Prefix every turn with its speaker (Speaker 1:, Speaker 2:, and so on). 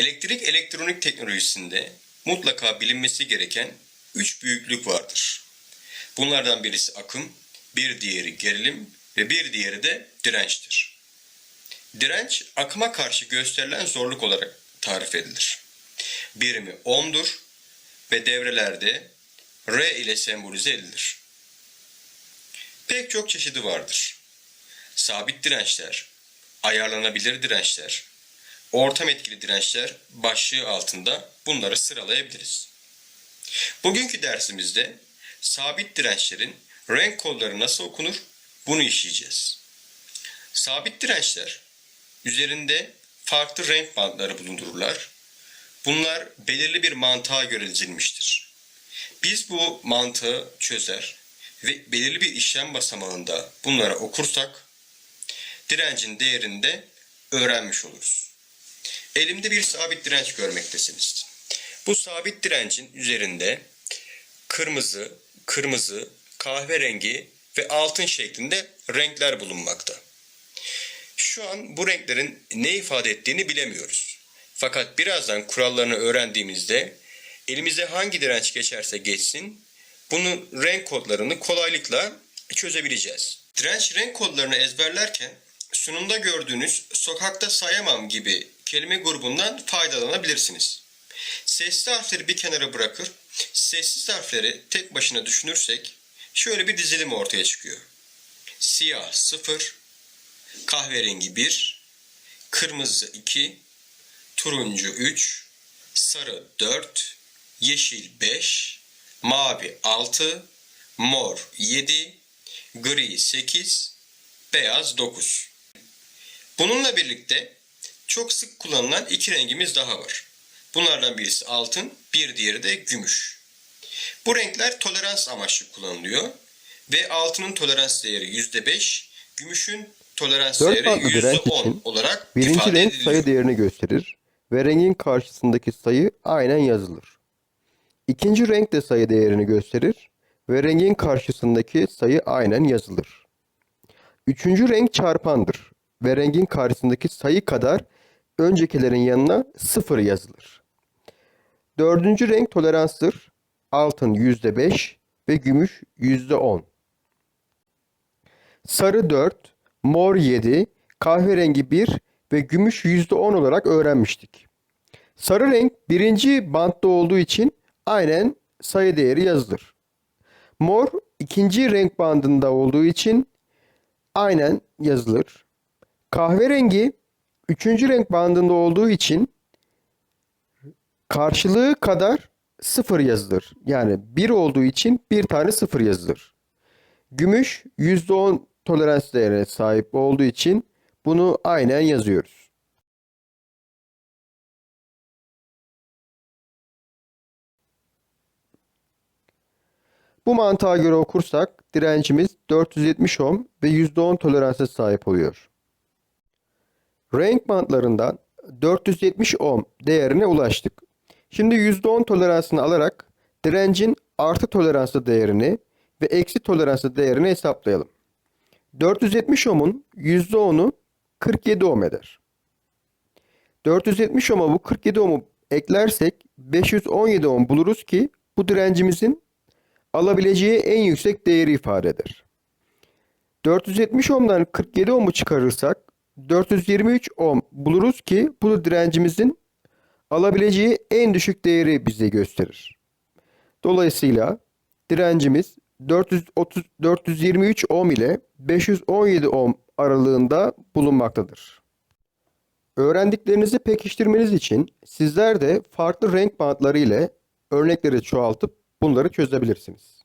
Speaker 1: Elektrik elektronik teknolojisinde mutlaka bilinmesi gereken üç büyüklük vardır. Bunlardan birisi akım, bir diğeri gerilim ve bir diğeri de dirençtir. Direnç akıma karşı gösterilen zorluk olarak tarif edilir. Birimi ohm'dur ve devrelerde R ile sembolize edilir. Pek çok çeşidi vardır. Sabit dirençler, ayarlanabilir dirençler, ortam etkili dirençler başlığı altında bunları sıralayabiliriz. Bugünkü dersimizde sabit dirençlerin renk kodları nasıl okunur bunu işleyeceğiz. Sabit dirençler üzerinde farklı renk bandları bulundururlar. Bunlar belirli bir mantığa göre dizilmiştir. Biz bu mantığı çözer ve belirli bir işlem basamağında bunları okursak direncin değerini de öğrenmiş oluruz. Elimde bir sabit direnç görmektesiniz. Bu sabit direncin üzerinde kırmızı, kırmızı, kahverengi ve altın şeklinde renkler bulunmakta. Şu an bu renklerin ne ifade ettiğini bilemiyoruz. Fakat birazdan kurallarını öğrendiğimizde elimize hangi direnç geçerse geçsin bunun renk kodlarını kolaylıkla çözebileceğiz. Direnç renk kodlarını ezberlerken sunumda gördüğünüz sokakta sayamam gibi kelime grubundan faydalanabilirsiniz. Sesli harfleri bir kenara bırakır, sessiz harfleri tek başına düşünürsek şöyle bir dizilim ortaya çıkıyor. Siyah 0, kahverengi 1, kırmızı 2, turuncu 3, sarı 4, yeşil 5, mavi 6, mor 7, gri 8, beyaz 9. Bununla birlikte çok sık kullanılan iki rengimiz daha var. Bunlardan birisi altın, bir diğeri de gümüş. Bu renkler tolerans amaçlı kullanılıyor ve altının tolerans değeri %5, gümüşün tolerans değeri
Speaker 2: farklı direnç
Speaker 1: %10
Speaker 2: için
Speaker 1: olarak
Speaker 2: Birinci
Speaker 1: ifade
Speaker 2: renk
Speaker 1: ediliyor.
Speaker 2: sayı değerini gösterir ve rengin karşısındaki sayı aynen yazılır. İkinci renk de sayı değerini gösterir ve rengin karşısındaki sayı aynen yazılır. Üçüncü renk çarpandır ve rengin karşısındaki sayı kadar öncekilerin yanına sıfır yazılır. Dördüncü renk toleranstır. Altın %5 ve gümüş %10. Sarı 4, mor 7, kahverengi 1 ve gümüş %10 olarak öğrenmiştik. Sarı renk birinci bantta olduğu için aynen sayı değeri yazılır. Mor ikinci renk bandında olduğu için aynen yazılır. Kahverengi üçüncü renk bandında olduğu için karşılığı kadar sıfır yazılır. Yani bir olduğu için bir tane sıfır yazılır. Gümüş %10 tolerans değerine sahip olduğu için bunu aynen yazıyoruz. Bu mantığa göre okursak direncimiz 470 ohm ve %10 toleransa sahip oluyor. Renk bantlarından 470 ohm değerine ulaştık. Şimdi %10 toleransını alarak direncin artı toleranslı değerini ve eksi toleranslı değerini hesaplayalım. 470 ohmun %10'u 47 ohm eder. 470 ohma bu 47 ohmu eklersek 517 ohm buluruz ki bu direncimizin alabileceği en yüksek değeri ifade eder. 470 ohmdan 47 ohmu çıkarırsak 423 ohm buluruz ki bu direncimizin alabileceği en düşük değeri bize gösterir. Dolayısıyla direncimiz 430, 423 ohm ile 517 ohm aralığında bulunmaktadır. Öğrendiklerinizi pekiştirmeniz için sizler de farklı renk bantları ile örnekleri çoğaltıp bunları çözebilirsiniz.